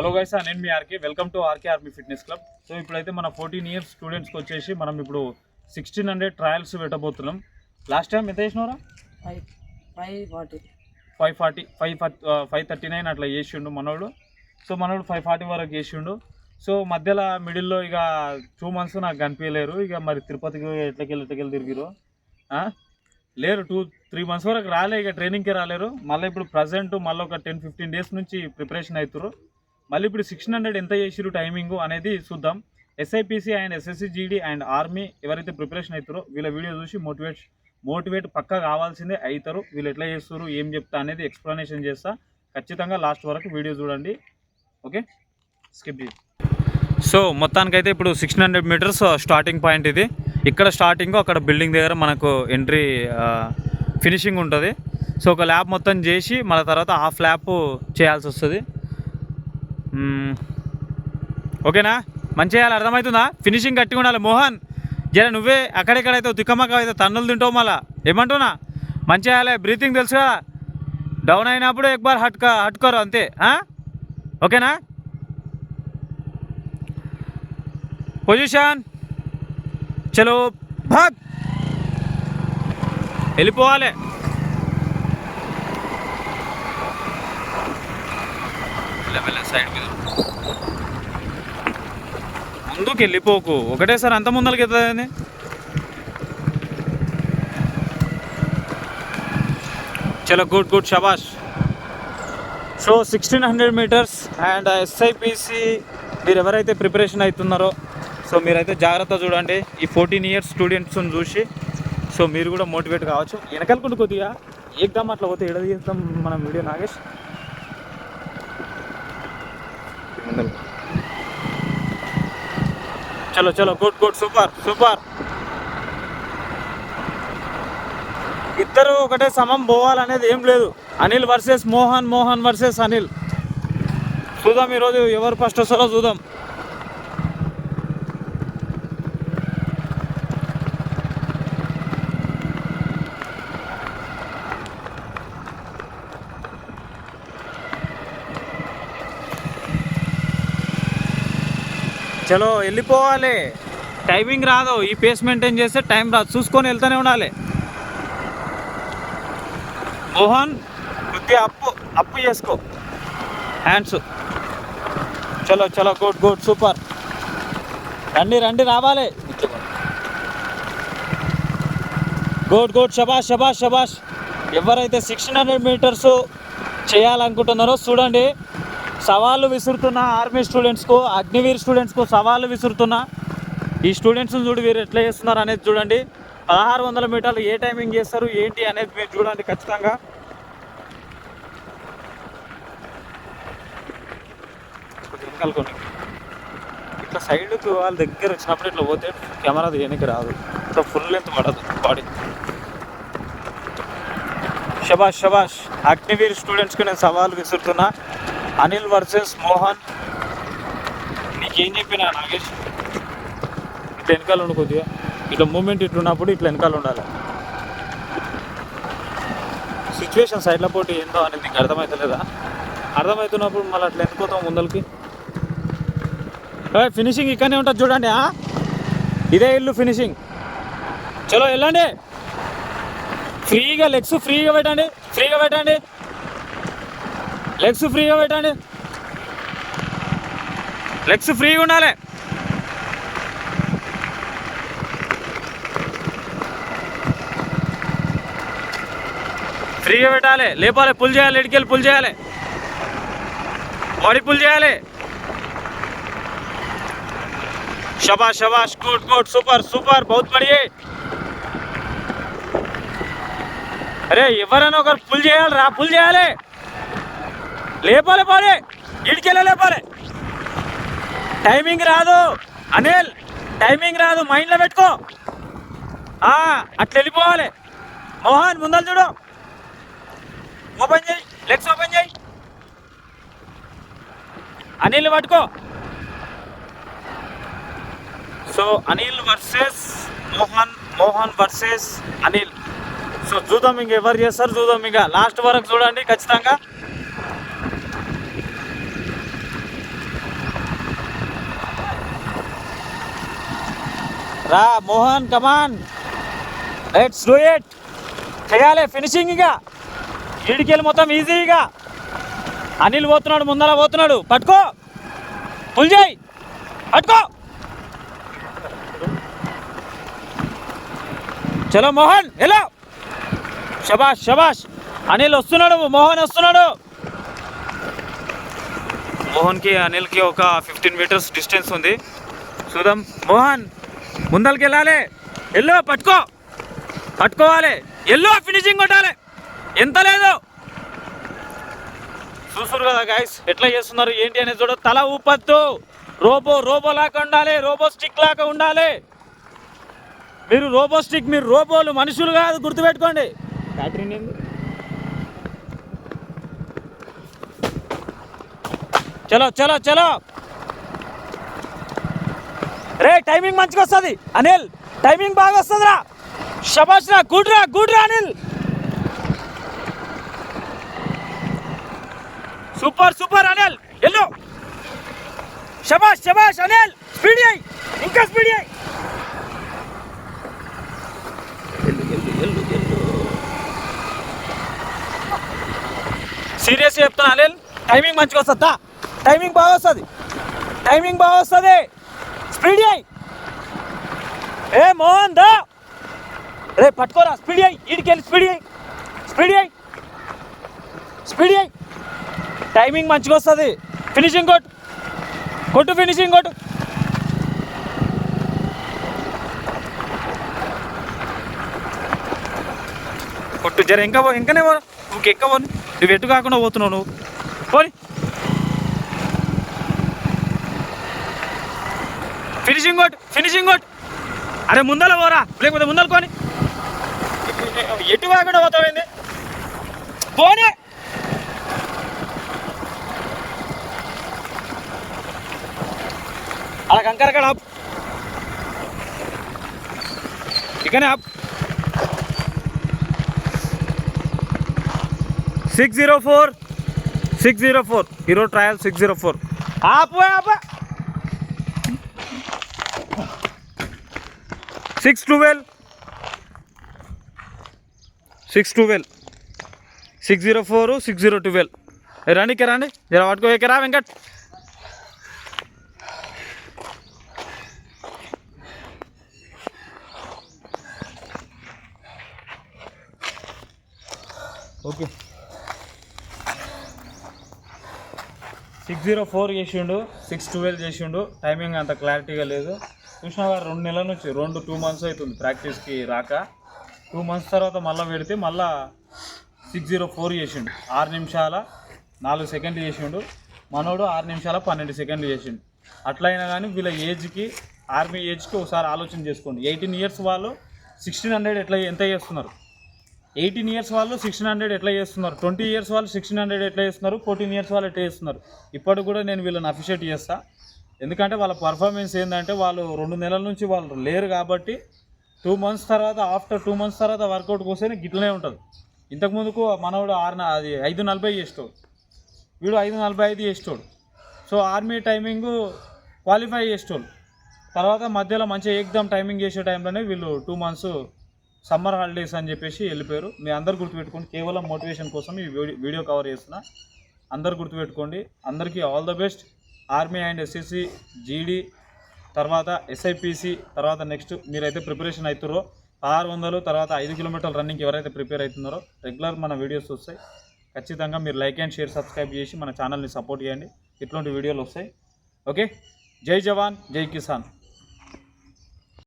Hello guys నేను మీ RK welcome to RK army fitness club so ఇప్పుడైతే మన fourteen years స్టూడెంట్స్కి వచ్చేసి మనం ఇప్పుడు సిక్స్టీన్ హండ్రెడ్ ట్రయల్స్ పెట్టబోతున్నాం. లాస్ట్ టైం ఎంత చేసినారా five forty five forty five five thirty nine అట్లా చేసిండు మనోడు. సో మనోడు ఫైవ్ ఫార్టీ వరకు చేసిండు. సో మధ్యలో మిడిల్లో ఇక టూ మంత్స్ నాకు కనిపించలేరు. ఇక మరి తిరుపతికి ఎట్లకెళ్ళి ఎట్లకెళ్ళి తిరిగిరు? లేరు టూ త్రీ మంత్స్ వరకు రాలే. ఇక ట్రైనింగ్కి రాలేరు. మళ్ళీ ఇప్పుడు ప్రజెంట్ మళ్ళీ ఒక టెన్ ఫిఫ్టీన్ డేస్ నుంచి ప్రిపరేషన్ అవుతారు మళ్ళీ ఇప్పుడు సిక్స్టీన్ హండ్రెడ్ ఎంత చేసిరు టైమింగ్ అనేది చూద్దాం. SIPC and SSC GD and army ఎవరైతే ప్రిపరేషన్ అవుతారో వీళ్ళ వీడియో చూసి మోటివేట్ మోటివేట్ పక్కా కావాల్సిందే అవుతారు వీళ్ళు ఎట్లా చేస్తారు ఏం చెప్తా అనేది ఎక్స్ప్లెనేషన్ చేస్తా. ఖచ్చితంగా లాస్ట్ వరకు వీడియో చూడండి. ఓకే స్కిప్ చేయి సో మొత్తానికైతే ఇప్పుడు sixteen hundred metres starting point ఇది. ఇక్కడ స్టార్టింగ్ అక్కడ బిల్డింగ్ దగ్గర మనకు ఎంట్రీ ఫినిషింగ్ ఉంటుంది. సో ఒక ల్యాబ్ మొత్తం చేసి మళ్ళీ తర్వాత హాఫ్ ల్యాప్ చేయాల్సి వస్తుంది. ఓకేనా? మంచిగా చేయాలి. అర్థమవుతుందా? ఫినిషింగ్ గట్టిగా ఉండాలి. మోహన్ జర నువ్వే అక్కడెక్కడైతే తిక్కమక్క అయితే తన్నులు తింటావు మళ్ళా? ఏమంటున్నా? మంచి చేయాలి. బ్రీతింగ్ తెలుసు కదా? డౌన్ అయినప్పుడు ఎక్బార్ హట్క హట్కోరు అంతే. ఓకేనా? పొజిషన్ చలో భాగ్ వెళ్ళిపోవాలి. సైడ్ మీద ముందుకు వెళ్ళిపోకు ఒకటేసారి అంత ముందలకి వెళ్తుంది చలో good good షబాష్. So sixteen hundred metres and SIPC మీరు ఎవరైతే ప్రిపరేషన్ అవుతున్నారో సో మీరైతే జాగ్రత్త చూడండి. ఈ ఫోర్టీన్ ఇయర్స్ స్టూడెంట్స్ని చూసి సో మీరు కూడా మోటివేట్ కావచ్చు. వెనకాలకుండా కొద్దిగా ఏకదమ్ అట్లా పోతే ఎడదీస్తాం చేస్తాం మనం వీడియో నాగేష్? చలో చలో గుడ్ గుడ్ సూపర్ సూపర్ ఇద్దరు ఒకటే సమం పోవాలనేది ఏం లేదు. Anil versus Mohan Mohan versus Anil. చూద్దాం ఈరోజు ఎవరు ఫస్ట్ వస్తారో చూద్దాం. చలో వెళ్ళిపోవాలి. టైమింగ్ రాదు. ఈ పేస్ మెయింటైన్ చేస్తే టైం రాదు. చూసుకొని వెళ్తూనే ఉండాలి. మోహన్ కొద్దిగా అప్పు అప్పు చేసుకో. హ్యాండ్స్ చలో చలో. గుడ్ గుడ్ సూపర్ రండి రండి రావాలి. గుడ్ గుడ్ షబాష్ షబాష్ షబాష్ ఎవరైతే సిక్స్టీన్ హండ్రెడ్ మీటర్స్ చేయాలనుకుంటున్నారో చూడండి. సవాళ్ళు విసురుతున్న ఆర్మీ స్టూడెంట్స్కు అగ్నివీర్ స్టూడెంట్స్కు సవాళ్ళు విసురుతున్న ఈ స్టూడెంట్స్ని చూడు వీరు ఎట్లా చేస్తున్నారు అనేది చూడండి. పదహారు వందల మీటర్లు ఏ టైమింగ్ చేస్తారు ఏంటి అనేది మీరు చూడండి ఖచ్చితంగా. వెనకాలకోండి. ఇట్లా సైడ్కు వాళ్ళ దగ్గర వచ్చినప్పుడు ఇట్లా పోతే కెమెరా దేనికి రాదు. ఇట్లా ఫుల్ లెంత్ పడదు బాడీ శభాష్ షబాష్ అగ్నివీర్ స్టూడెంట్స్కి నేను సవాల్ విసురుతున్నా. అనిల్ వర్సెస్ మోహన్. నీకేం చెప్పినా నాగేష్? ఇట్లా వెనకాల ఉండు కొద్దిగా. ఇట్లా మూమెంట్ ఇట్లున్నప్పుడు ఇట్లా వెనకాల ఉండాలి. సిచ్యువేషన్ సైడ్ల పోటీ ఏందో అనేది నీకు అర్థమవుతలేదా అర్థమవుతున్నప్పుడు మళ్ళీ అట్లా ఎన్నుకోతాం ముందలకి? ఫినిషింగ్ ఇక్కడనే ఉంటుంది చూడండి ఆ? ఇదే ఇల్లు ఫినిషింగ్ చలో వెళ్ళండి. ఫ్రీగా లెగ్స్ ఫ్రీగా పెట్టండి. ఫ్రీగా పెట్టండి. లెగ్స్ ఫ్రీగా పెట్టండి లెగ్స్ ఫ్రీగా ఉండాలి ఫ్రీగా పెట్టాలి లేపాలి పుల్ చేయాలి ఇడికెళ్ళి పుల్ చేయాలి బాడీ పుల్ చేయాలి शबाश शबाश गुड गुड सुपर सुपर बहुत बढ़िया అరే ఎవరైనా ఒకరు పుల్ చేయాలి రా పుల్ చేయాలి లేపాలి పోలే ఇడికెళ్ళి లేపాలి. టైమింగ్ రాదు. అనిల్ టైమింగ్ రాదు. మైండ్లో పెట్టుకో. ఆ, అట్లా వెళ్ళిపోవాలి. మోహన్ ముందలు చూడు. ఓపెన్ చేయి. లెగ్స్ ఓపెన్ చేయి. అనిల్ పట్టుకో. So Anil versus Mohan Mohan versus Anil. So చూద్దాం ఇంక ఎవరు చేస్తారు? చూద్దాం ఇంకా లాస్ట్ వరకు చూడండి ఖచ్చితంగా. రా Mohan come on let's do it చేయాలి ఫినిషింగ్ ఇక. ఈడికెళ్ళి మొత్తం ఈజీగా అనిల్ పోతున్నాడు ముందర పోతున్నాడు. పట్టుకో. పుల్ చేయి. పట్టుకో. చలో మోహన్ ఎలా శబాష్ శబాష్ అనిల్ వస్తున్నాడు మోహన్ వస్తున్నాడు. మోహన్కి అనిల్కి ఒక ఫిఫ్టీన్ మీటర్స్ డిస్టెన్స్ ఉంది. చూద్దాం. మోహన్. ముందరికి వెళ్ళాలి ఎల్లో పట్టుకో. పట్టుకోవాలి. ఎల్లో ఫినిషింగ్ కొట్టాలి. ఎంత లేదు. చూస్తున్నారు కదా గాయస్ ఎట్లా చేస్తున్నారు ఏంటి అనేది చూడ. తల ఊపద్దు. రోబో రోబో లాగా ఉండాలి. రోబో స్టిక్ లాగా ఉండాలి. మీరు రోబో స్టిక్ మీరు రోబోలు మనుషులు కాదు గుర్తుపెట్టుకోండి. ఏంది? చలో చలో చలో. రే టైమింగ్ మంచిగా వస్తుంది. అనిల్ టైమింగ్ బాగా వస్తుందిరా. షబాష్ రా గుడ్ రా గుడ్ రా అనిల్. Super super Anil. ఎల్లు. షబాష్ షబాష్ అనిల్. స్పీడ్ అయ్యి ఇంకా స్పీడ్ అయ్యి సీరియస్గా చెప్తున్నా అనిల్. టైమింగ్ మంచిగా వస్తుందా. టైమింగ్ బాగా వస్తుంది. టైమింగ్ బాగా వస్తుంది. స్పీడ్ అయ్యి ఏ మోహన్ దా. రే పట్టుకోరా స్పీడ్ అయ్యి ఇడికెళ్ళి స్పీడ్ అయ్యి స్పీడ్ అయ్యి స్పీడ్ అయ్యి టైమింగ్ మంచిగా వస్తుంది. ఫినిషింగ్ కొట్టు. కొట్టు ఫినిషింగ్ కొట్టు. కొట్టు జర ఇంకా పో నువ్వు ఎక్కవని నువ్వు ఎటు కాకుండా పోతున్నావు నువ్వు? పోనీ. ఫినిషింగ్ కొట్టు ఫినిషింగ్ కొట్టు. అరే ముందర పోరా లేకపోతే ముందర ఎటు కాకుండా పోతావేంది పోనీ. అలా కంకర కడ ఇకనే ఆపు. Six zero four six zero four hero trial six zero four ఆపు ఆపా. Six twelve six twelve six zero four six zero twelve. రండి ఇక్కడ రండి. జర పట్టుకో ఇక్కడ Venkat. Okay. Six zero four చేసిండు సిక్స్ ట్వెల్వ్ చేసిండు. టైమింగ్ అంత క్లారిటీగా లేదు. చూసినావా? రెండు నెలల నుంచి రెండు టూ మంత్స్ అవుతుంది ప్రాక్టీస్కి రాక. టూ మంత్స్ తర్వాత మళ్ళీ పెడితే మళ్ళా సిక్స్ జీరో ఫోర్ చేసిండు. ఆరు నిమిషాల నాలుగు సెకండ్లు చేసిండు. మనోడు ఆరు నిమిషాల పన్నెండు సెకండ్లు చేసిండు. అట్లయినా కానీ వీళ్ళ ఏజ్కి ఆర్మీ ఏజ్కి ఒకసారి ఆలోచన చేసుకోండి. ఎయిటీన్ ఇయర్స్ వాళ్ళు సిక్స్టీన్ హండ్రెడ్ ఎట్లా ఎంత చేస్తున్నారు? ఎయిటీన్ ఇయర్స్ వాళ్ళు సిక్స్టీన్ హండ్రెడ్ ఎట్లా చేస్తున్నారు? ట్వంటీ ఇయర్స్ వాళ్ళు సిక్స్టీన్ హండ్రెడ్ ఎట్లా చేస్తున్నారు? ఫోర్టీన్ ఇయర్స్ వాళ్ళు ఎట్లా చేస్తున్నారు? ఇప్పటికి కూడా నేను వీళ్ళని అఫిషియేట్ చేస్తాను ఎందుకంటే వాళ్ళ పర్ఫార్మెన్స్ ఏంటంటే వాళ్ళు రెండు నెలల నుంచి వాళ్ళు లేరు కాబట్టి టూ మంత్స్ తర్వాత ఆఫ్టర్ టూ మంత్స్ తర్వాత వర్కౌట్ వస్తే గిట్లనే ఉంటుంది. ఇంతకుముందుకు మనవాడు ఆరు అది ఐదు నలభై చేసేటోడు. వీడు ఐదు నలభై ఐదు చేసేటోడు. సో ఆర్మీ టైమింగ్ క్వాలిఫై చేసేటోళ్ళు తర్వాత మధ్యలో మంచిగా ఎగ్జామ్ టైమింగ్ చేసే టైంలోనే వీళ్ళు టూ మంత్స్ సమ్మర్ హాలిడేస్ అని చెప్పేసి వెళ్ళిపోయారు. మీ అందరు గుర్తుపెట్టుకోండి కేవలం మోటివేషన్ కోసం ఈ వీడియో వీడియో కవర్ చేస్తున్నా. అందరు గుర్తుపెట్టుకోండి. అందరికీ all the best army and SSC GD తర్వాత ఎస్ఐపిసి తర్వాత నెక్స్ట్ మీరైతే ప్రిపరేషన్ అవుతుర్రో ఆరు వందలు తర్వాత ఐదు కిలోమీటర్ల రన్నింగ్కి ఎవరైతే ప్రిపేర్ అవుతున్నారో రెగ్యులర్ మన వీడియోస్ వస్తాయి. ఖచ్చితంగా మీరు లైక్ అండ్ షేర్ సబ్స్క్రైబ్ చేసి మన ఛానల్ని సపోర్ట్ చేయండి. ఇట్లాంటి వీడియోలు వస్తాయి. ఓకే? జై జవాన్ జై కిసాన్.